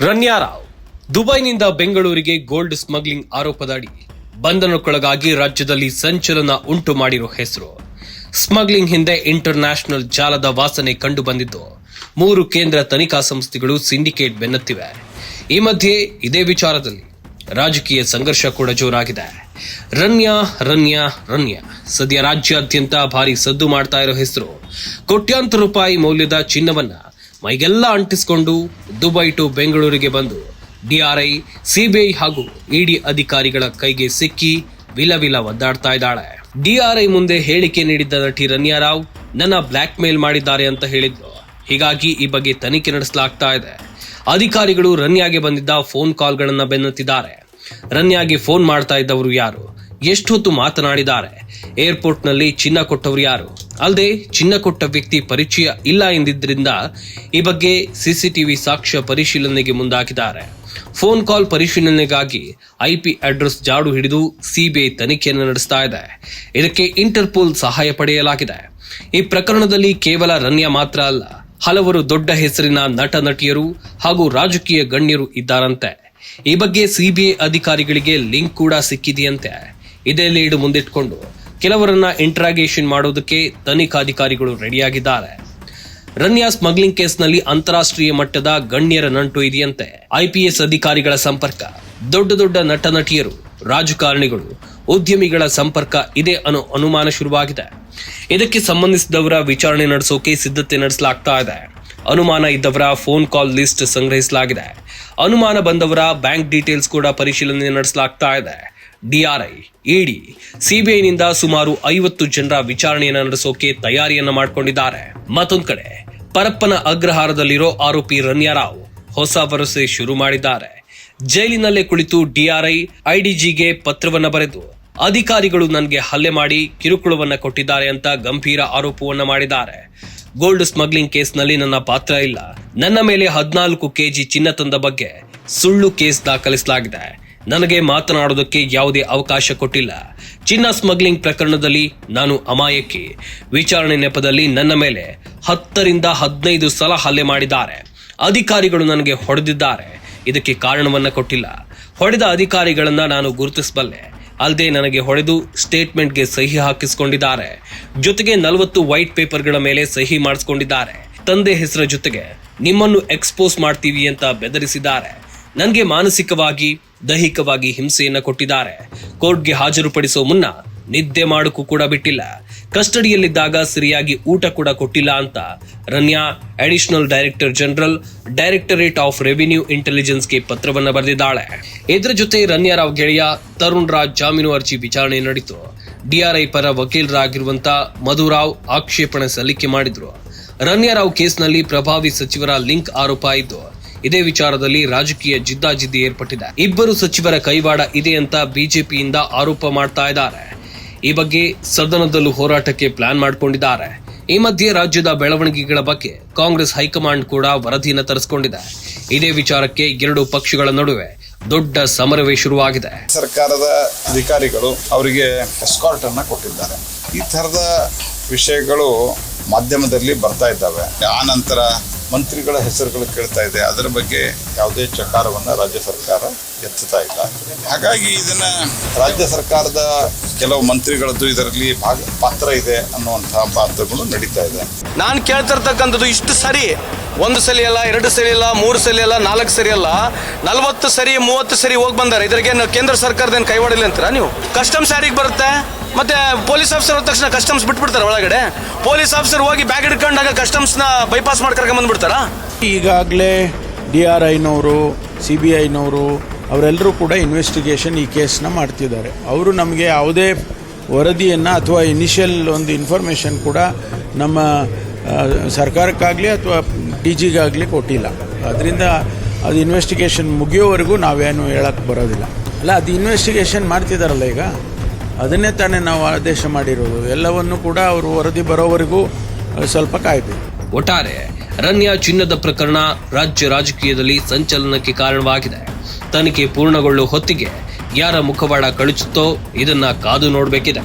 ರನ್ಯಾ ರಾವ್, ದುಬೈನಿಂದ ಬೆಂಗಳೂರಿಗೆ gold smuggling ಆರೋಪದಡಿ ಬಂಧನಕ್ಕೊಳಗಾಗಿ ರಾಜ್ಯದಲ್ಲಿ ಸಂಚಲನ ಉಂಟು ಮಾಡಿರೋ ಹೆಸರು. ಸ್ಮಗ್ಲಿಂಗ್ ಹಿಂದೆ ಇಂಟರ್ ನ್ಯಾಷನಲ್ ಜಾಲದ ವಾಸನೆ ಕಂಡು ಬಂದಿದ್ದು ಮೂರು ಕೇಂದ್ರ ತನಿಖಾ ಸಂಸ್ಥೆಗಳು ಸಿಂಡಿಕೇಟ್ ಬೆನ್ನತ್ತಿವೆ. ಈ ಮಧ್ಯೆ ಇದೇ ವಿಚಾರದಲ್ಲಿ ರಾಜಕೀಯ ಸಂಘರ್ಷ ಕೂಡ ಜೋರಾಗಿದೆ. ರನ್ಯಾ ರನ್ಯಾ ರನ್ಯಾ, ಸದ್ಯ ರಾಜ್ಯಾದ್ಯಂತ ಭಾರಿ ಸದ್ದು ಮಾಡ್ತಾ ಇರೋ ಹೆಸರು. ಕೋಟ್ಯಾಂತರ ರೂಪಾಯಿ ಮೌಲ್ಯದ ಚಿನ್ನವನ್ನ ಮೈಗೆಲ್ಲ ಅಂಟಿಸಿಕೊಂಡು ದುಬೈ ಟು ಬೆಂಗಳೂರಿಗೆ ಬಂದು ಡಿಆರ್ಐ ಸಿಬಿಐ ಹಾಗೂ ಇಡಿ ಅಧಿಕಾರಿಗಳ ಕೈಗೆ ಸಿಕ್ಕಿ ವಿಲ ವಿಲ ಒದ್ದಾಡ್ತಾ ಇದ್ದಾಳೆ. ಡಿಆರ್ಐ ಮುಂದೆ ಹೇಳಿಕೆ ನೀಡಿದ್ದ ನಟಿ ರನ್ಯಾ ರಾವ್ ನನ್ನ ಬ್ಲ್ಯಾಕ್ ಮೇಲ್ ಮಾಡಿದ್ದಾರೆ ಅಂತ ಹೇಳಿದ್ರು ಹೀಗಾಗಿ ಈ ಬಗ್ಗೆ ತನಿಖೆ ನಡೆಸಲಾಗ್ತಾ ಇದೆ. ಅಧಿಕಾರಿಗಳು ರನ್ಯಾಗೆ ಬಂದಿದ್ದ ಫೋನ್ ಕಾಲ್ಗಳನ್ನು ಬೆನ್ನತ್ತಿದ್ದಾರೆ. ರನ್ಯಾಗೆ ಫೋನ್ ಮಾಡ್ತಾ ಇದ್ದವರು ಯಾರು? ಎಷ್ಟೊತ್ತು ಮಾತನಾಡಿದ್ದಾರೆ? ಏರ್ಪೋರ್ಟ್ನಲ್ಲಿ ಚಿನ್ನ ಕೊಟ್ಟವರು ಯಾರು? ಅಲ್ಲದೆ ಚಿನ್ನ ಕೊಟ್ಟ ವ್ಯಕ್ತಿ ಪರಿಚಯ ಇಲ್ಲ ಎಂದಿದ್ದರಿಂದ ಈ ಬಗ್ಗೆ ಸಿಸಿಟಿವಿ ಸಾಕ್ಷ್ಯ ಪರಿಶೀಲನೆಗೆ ಮುಂದಾಗಿದ್ದಾರೆ. ಫೋನ್ ಕಾಲ್ ಪರಿಶೀಲನೆಗಾಗಿ ಐಪಿ ಅಡ್ರೆಸ್ ಜಾಡು ಹಿಡಿದು ಸಿಬಿಐ ತನಿಖೆಯನ್ನು ನಡೆಸ್ತಾ ಇದೆ. ಇದಕ್ಕೆ ಇಂಟರ್ಪೋಲ್ ಸಹಾಯ ಪಡೆಯಲಾಗಿದೆ. ಈ ಪ್ರಕರಣದಲ್ಲಿ ಕೇವಲ ರನ್ಯ ಮಾತ್ರ ಅಲ್ಲ, ಹಲವರು ದೊಡ್ಡ ಹೆಸರಿನ ನಟ ನಟಿಯರು ಹಾಗೂ ರಾಜಕೀಯ ಗಣ್ಯರು ಇದ್ದಾರಂತೆ. ಈ ಬಗ್ಗೆ ಸಿಬಿಐ ಅಧಿಕಾರಿಗಳಿಗೆ ಲಿಂಕ್ ಕೂಡ ಸಿಕ್ಕಿದೆಯಂತೆ. ಇದೇ ಲೀಡ್ ಮುಂದಿಟ್ಕೊಂಡು ಕೆಲವರನ್ನ ಇಂಟ್ರಾಗೇಷನ್ ಮಾಡೋದಕ್ಕೆ ತನಿಖಾಧಿಕಾರಿಗಳು ರೆಡಿಯಾಗಿದ್ದಾರೆ. ರನ್ಯಾ ಸ್ಮಗ್ಲಿಂಗ್ ಕೇಸ್ನಲ್ಲಿ ಅಂತಾರಾಷ್ಟ್ರೀಯ ಮಟ್ಟದ ಗಣ್ಯರ ನಂಟು ಇದೆಯಂತೆ. ಐಪಿಎಸ್ ಅಧಿಕಾರಿಗಳ ಸಂಪರ್ಕ. ದೊಡ್ಡ ದೊಡ್ಡ ನಟ ನಟಿಯರು ರಾಜಕಾರಣಿಗಳು, ಉದ್ಯಮಿಗಳ ಸಂಪರ್ಕ ಇದೆ ಅನ್ನೋ ಅನುಮಾನ ಶುರುವಾಗಿದೆ. ಇದಕ್ಕೆ ಸಂಬಂಧಿಸಿದವರ ವಿಚಾರಣೆ ನಡೆಸೋಕೆ ಸಿದ್ಧತೆ ನಡೆಸಲಾಗ್ತಾ ಇದೆ. ಅನುಮಾನ ಇದ್ದವರ ಫೋನ್ ಕಾಲ್ ಲಿಸ್ಟ್ ಸಂಗ್ರಹಿಸಲಾಗಿದೆ. ಅನುಮಾನ ಬಂದವರ ಬ್ಯಾಂಕ್ ಡೀಟೇಲ್ಸ್ ಕೂಡ ಪರಿಶೀಲನೆ ನಡೆಸಲಾಗ್ತಾ ಇದೆ. ಡಿಆರ್ಐ, ಇಡಿ, ಸಿಬಿಐನಿಂದ ಸುಮಾರು ಐವತ್ತು ಜನರ ವಿಚಾರಣೆಯನ್ನು ನಡೆಸೋಕೆ ತಯಾರಿಯನ್ನ ಮಾಡಿಕೊಂಡಿದ್ದಾರೆ. ಮತ್ತೊಂದು ಕಡೆ, ಪರಪ್ಪನ ಅಗ್ರಹಾರದಲ್ಲಿರೋ ಆರೋಪಿ ರನ್ಯಾರಾವ್ ಹೊಸ ಭರವಸೆ ಶುರು ಮಾಡಿದ್ದಾರೆ. ಜೈಲಿನಲ್ಲೇ ಕುಳಿತು ಡಿಆರ್ಐ, ಐಡಿಜಿಗೆ ಪತ್ರವನ್ನ ಬರೆದು, ಅಧಿಕಾರಿಗಳು ನನಗೆ ಹಲ್ಲೆ ಮಾಡಿ ಕಿರುಕುಳವನ್ನ ಕೊಟ್ಟಿದ್ದಾರೆ ಅಂತ ಗಂಭೀರ ಆರೋಪವನ್ನ ಮಾಡಿದ್ದಾರೆ. ಗೋಲ್ಡ್ ಸ್ಮಗ್ಲಿಂಗ್ ಕೇಸ್ನಲ್ಲಿ ನನ್ನ ಪಾತ್ರ ಇಲ್ಲ. ನನ್ನ ಮೇಲೆ ಹದಿನಾಲ್ಕು ಕೆಜಿ ಚಿನ್ನ ತಂದ ಬಗ್ಗೆ ಸುಳ್ಳು ಕೇಸ್ ದಾಖಲಿಸಲಾಗಿದೆ. ನನಗೆ ಮಾತನಾಡೋದಕ್ಕೆ ಯಾವುದೇ ಅವಕಾಶ ಕೊಟ್ಟಿಲ್ಲ. ಚಿನ್ನ ಸ್ಮಗ್ಲಿಂಗ್ ಪ್ರಕರಣದಲ್ಲಿ ನಾನು ಅಮಾಯಕಿ. ವಿಚಾರಣೆ ನೆಪದಲ್ಲಿ ನನ್ನ ಮೇಲೆ ಹತ್ತರಿಂದ ಹದಿನೈದು ಸಲ ಹಲ್ಲೆ ಮಾಡಿದ್ದಾರೆ. ಅಧಿಕಾರಿಗಳು ನನಗೆ ಹೊಡೆದಿದ್ದಾರೆ. ಇದಕ್ಕೆ ಕಾರಣವನ್ನ ಕೊಟ್ಟಿಲ್ಲ. ಹೊಡೆದ ಅಧಿಕಾರಿಗಳನ್ನ ನಾನು ಗುರುತಿಸಬಲ್ಲೆ. ಅಲ್ಲದೆ ನನಗೆ ಹೊಡೆದು ಸ್ಟೇಟ್ಮೆಂಟ್ಗೆ ಸಹಿ ಹಾಕಿಸಿಕೊಂಡಿದ್ದಾರೆ. ಜೊತೆಗೆ ನಲವತ್ತು ವೈಟ್ ಪೇಪರ್ಗಳ ಮೇಲೆ ಸಹಿ ಮಾಡಿಸ್ಕೊಂಡಿದ್ದಾರೆ. ತಂದೆ ಹೆಸರ ಜೊತೆಗೆ ನಿಮ್ಮನ್ನು ಎಕ್ಸ್ಪೋಸ್ ಮಾಡ್ತೀವಿ ಅಂತ ಬೆದರಿಸಿದ್ದಾರೆ. ನನಗೆ ಮಾನಸಿಕವಾಗಿ, ದೈಹಿಕವಾಗಿ ಹಿಂಸೆಯನ್ನು ಕೊಟ್ಟಿದ್ದಾರೆ. ಕೋರ್ಟ್ಗೆ ಹಾಜರುಪಡಿಸೋ ಮುನ್ನ ನಿದ್ದೆ ಮಾಡಕ್ಕೂ ಕೂಡ ಬಿಟ್ಟಿಲ್ಲ. ಕಸ್ಟಡಿಯಲ್ಲಿದ್ದಾಗ ಸರಿಯಾಗಿ ಊಟ ಕೂಡ ಕೊಟ್ಟಿಲ್ಲ ಅಂತ Ranya additional director general directorate of revenue ಇಂಟೆಲಿಜೆನ್ಸ್ಗೆ ಪತ್ರವನ್ನ ಬರೆದಿದ್ದಾಳೆ. ಇದರ ಜೊತೆ ರನ್ಯಾ ರಾವ್ ಗೆಳೆಯ ತರುಣ್ ರಾಜ್ ಜಾಮೀನು ಅರ್ಜಿ ವಿಚಾರಣೆ ನಡೀತು. ಡಿಆರ್ಐ ಪರ ವಕೀಲರಾಗಿರುವಂತ ಮಧುರಾವ್ ಆಕ್ಷೇಪಣೆ ಸಲ್ಲಿಕೆ ಮಾಡಿದ್ರು. ರನ್ಯಾ ರಾವ್ ಕೇಸ್ನಲ್ಲಿ ಪ್ರಭಾವಿ ಸಚಿವರ ಲಿಂಕ್ ಆರೋಪ ಇದ್ದು ಇದೇ ವಿಚಾರದಲ್ಲಿ ರಾಜಕೀಯ ಜಿದ್ದಾಜಿದ್ದಿ ಏರ್ಪಟ್ಟಿದೆ. ಇಬ್ಬರು ಸಚಿವರ ಕೈವಾಡ ಇದೆ ಅಂತ ಬಿಜೆಪಿಯಿಂದ ಆರೋಪ ಮಾಡ್ತಾ ಇದ್ದಾರೆ. ಈ ಬಗ್ಗೆ ಸದನದಲ್ಲೂ ಹೋರಾಟಕ್ಕೆ ಪ್ಲಾನ್ ಮಾಡಿಕೊಂಡಿದ್ದಾರೆ. ಈ ಮಧ್ಯೆ ರಾಜ್ಯದ ಬೆಳವಣಿಗೆಗಳ ಬಗ್ಗೆ ಕಾಂಗ್ರೆಸ್ ಹೈಕಮಾಂಡ್ ಕೂಡ ವರದಿಯನ್ನು ತರಿಸಿಕೊಂಡಿದೆ. ಇದೇ ವಿಚಾರಕ್ಕೆ ಎರಡು ಪಕ್ಷಗಳ ನಡುವೆ ದೊಡ್ಡ ಸಮರವೇ ಶುರುವಾಗಿದೆ. ಸರ್ಕಾರದ ಅಧಿಕಾರಿಗಳು ಅವರಿಗೆ ಎಸ್ಕಾರ್ಟ್ ಅನ್ನ ಕೊಟ್ಟಿದ್ದಾರೆ. ಈ ತರದ ವಿಷಯಗಳು ಮಾಧ್ಯಮದಲ್ಲಿ ಬರ್ತಾ ಇದ್ದಾವೆ. ಆ ನಂತರ ಮಂತ್ರಿಗಳ ಹೆಸರುಗಳು ಕೇಳ್ತಾ ಇದೆ. ಅದರ ಬಗ್ಗೆ ಯಾವುದೇ ಚಕಾರವನ್ನು ರಾಜ್ಯ ಸರ್ಕಾರ ಎತ್ತುತ್ತಾ ಇಲ್ಲ. ಹಾಗಾಗಿ ಇದನ್ನ ರಾಜ್ಯ ಸರ್ಕಾರದ ಕೆಲವು ಮಂತ್ರಿಗಳದ್ದು ಇದರಲ್ಲಿ ಭಾಗ, ಪಾತ್ರ ಇದೆ ಅನ್ನುವಂತಹ ಪಾತ್ರಗಳು ನಡೀತಾ ಇದೆ. ನಾನು ಕೇಳ್ತಿರ್ತಕ್ಕಂಥದ್ದು ಇಷ್ಟು ಸರಿ. ಒಂದು ಸಲ ಅಲ್ಲ, ಎರಡು ಸರಿ ಅಲ್ಲ, ಮೂರು ಸಲ ಅಲ್ಲ, ನಾಲ್ಕು ಸರಿ ಅಲ್ಲ, ನಲವತ್ತು ಸರಿ, ಮೂವತ್ತು ಸರಿ ಹೋಗಿ ಬಂದಾರೆ. ಇದ್ರಗೇನು ಕೇಂದ್ರ ಸರ್ಕಾರದೇನು ಕೈವಾಡಿಲ್ಲ ಅಂತೀರಾ ನೀವು? ಕಸ್ಟಮ್ಸ್ ಯಾರಿಗೆ ಬರುತ್ತೆ? ಮತ್ತೆ ಪೊಲೀಸ್ ಆಫೀಸರ್ ಹೋದ ತಕ್ಷಣ ಕಸ್ಟಮ್ಸ್ ಬಿಟ್ಬಿಡ್ತಾರೆ ಒಳಗಡೆ? ಪೊಲೀಸ್ ಆಫೀಸರ್ ಹೋಗಿ ಬ್ಯಾಗ್ ಹಿಡ್ಕೊಂಡಾಗ ಕಸ್ಟಮ್ಸ್ನ ಬೈಪಾಸ್ ಮಾಡ್ಕೊಂಡು ಬಂದ್ಬಿಡ್ತಾರಾ? ಈಗಾಗಲೇ ಡಿ ಆರ್ ಐನವರು ಸಿ ಬಿ ಐನವರು ಅವರೆಲ್ಲರೂ ಕೂಡ ಇನ್ವೆಸ್ಟಿಗೇಷನ್ ಈ ಕೇಸನ್ನ ಮಾಡ್ತಿದ್ದಾರೆ. ಅವರು ನಮಗೆ ಯಾವುದೇ ವರದಿಯನ್ನು ಅಥವಾ ಇನಿಷಿಯಲ್ ಒಂದು ಇನ್ಫಾರ್ಮೇಷನ್ ಕೂಡ ನಮ್ಮ ಸರ್ಕಾರಕ್ಕಾಗಲಿ ಅಥವಾ ಡಿ ಜಿಗಾಗಲಿ ಕೊಟ್ಟಿಲ್ಲ. ಅದರಿಂದ ಅದು ಇನ್ವೆಸ್ಟಿಗೇಷನ್ ಮುಗಿಯೋವರೆಗೂ ನಾವೇನು ಹೇಳಕ್ಕೆ ಬರೋದಿಲ್ಲ. ಅಲ್ಲ, ಅದು ಇನ್ವೆಸ್ಟಿಗೇಷನ್ ಮಾಡ್ತಿದ್ದಾರಲ್ಲ ಈಗ? ಅದನ್ನೇ ತಾನೇ ನಾವು ಆದೇಶ ಮಾಡಿರೋದು. ಎಲ್ಲವನ್ನು ಕೂಡ ಅವರು ವರದಿ ಬರೋವರೆಗೂ ಸ್ವಲ್ಪ ಕಾಯಬೇಕು. ಒಟ್ಟಾರೆ, ರನ್ಯ ಚಿನ್ನದ ಪ್ರಕರಣ ರಾಜ್ಯ ರಾಜಕೀಯದಲ್ಲಿ ಸಂಚಲನಕ್ಕೆ ಕಾರಣವಾಗಿದೆ. ತನಿಖೆ ಪೂರ್ಣಗೊಳ್ಳುವ ಹೊತ್ತಿಗೆ ಯಾರ ಮುಖವಾಡ ಕಳಿಸುತ್ತೋ ಇದನ್ನ ಕಾದು ನೋಡಬೇಕಿದೆ.